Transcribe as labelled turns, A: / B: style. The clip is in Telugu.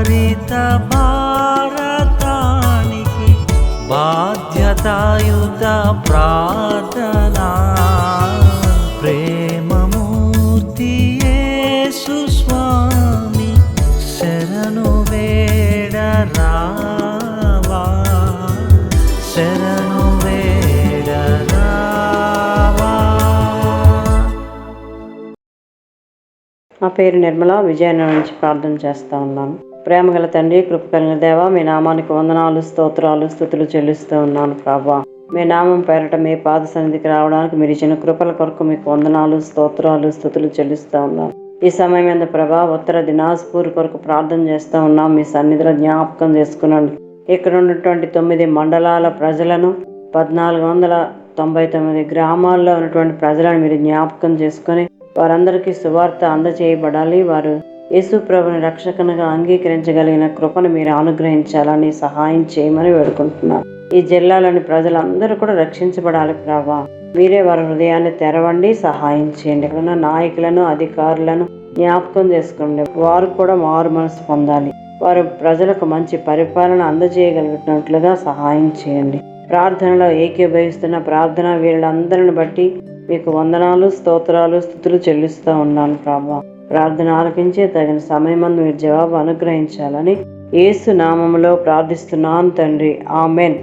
A: హరిత భారతానికి బాధ్యతాయుత ప్రార్థనా. ప్రేమమూర్తి సుస్వామి శరణు వేడ
B: నా పేరు నిర్మల విజయనగరం నుంచి ప్రార్థన చేస్తూ ఉన్నాను. ప్రేమగల తండ్రి కృప కలిగిన దేవ మీ నామానికి వందనాలు స్తోత్రాలు స్థుతులు చెల్లిస్తూ ఉన్నాను ప్రభా. మీ నామం పేరట మీ పాద సన్నిధికి రావడానికి మీరు ఇచ్చిన కృపల కొరకు మీకు వందనాలు స్తోత్రాలు స్థుతులు చెల్లిస్తూ ఉన్నాను. ఈ సమయం మీద ప్రభా ఉత్తర దినాజ్పూర్ కొరకు ప్రార్థన చేస్తూ ఉన్నాం. మీ సన్నిధిలో జ్ఞాపకం చేసుకున్నాను ఇక్కడ ఉన్నటువంటి తొమ్మిది మండలాల ప్రజలను పద్నాలుగు వందల తొంభై తొమ్మిది గ్రామాల్లో ఉన్నటువంటి ప్రజలను మీరు జ్ఞాపకం చేసుకొని వారందరికీ సువార్త అందచేయబడాలి. వారు యేసుప్రభుని ప్రభుని అంగీకరించగలిగిన కృపను మీరు అనుగ్రహించాలని సహాయం చేయమని వేడుకుంటున్నాను. ఈ జిల్లాలోని ప్రజలందరూ కూడా రక్షించబడాలి ప్రభా. మీరే వారి హృదయాన్ని తెరవండి సహాయం చేయండి. ఇక్కడ ఉన్న నాయకులను అధికారులను జ్ఞాపకం చేసుకోండి. వారు కూడా మారు మనసు పొందాలి. వారు ప్రజలకు మంచి పరిపాలన అందజేయగలిగినట్లుగా సహాయం చేయండి. ప్రార్థనలో ఏకీభవిస్తున్న ప్రార్థన వీరులందరిని బట్టి మీకు వందనాలు స్తోత్రాలు స్థుతులు చెల్లిస్తూ ఉన్నాను ప్రభా. ప్రార్థన ఆలకించే తగిన సమయమందు మీరు జవాబు అనుగ్రహించాలని ఏసు నామములో ప్రార్థిస్తున్నాను తండ్రి. ఆమెన్.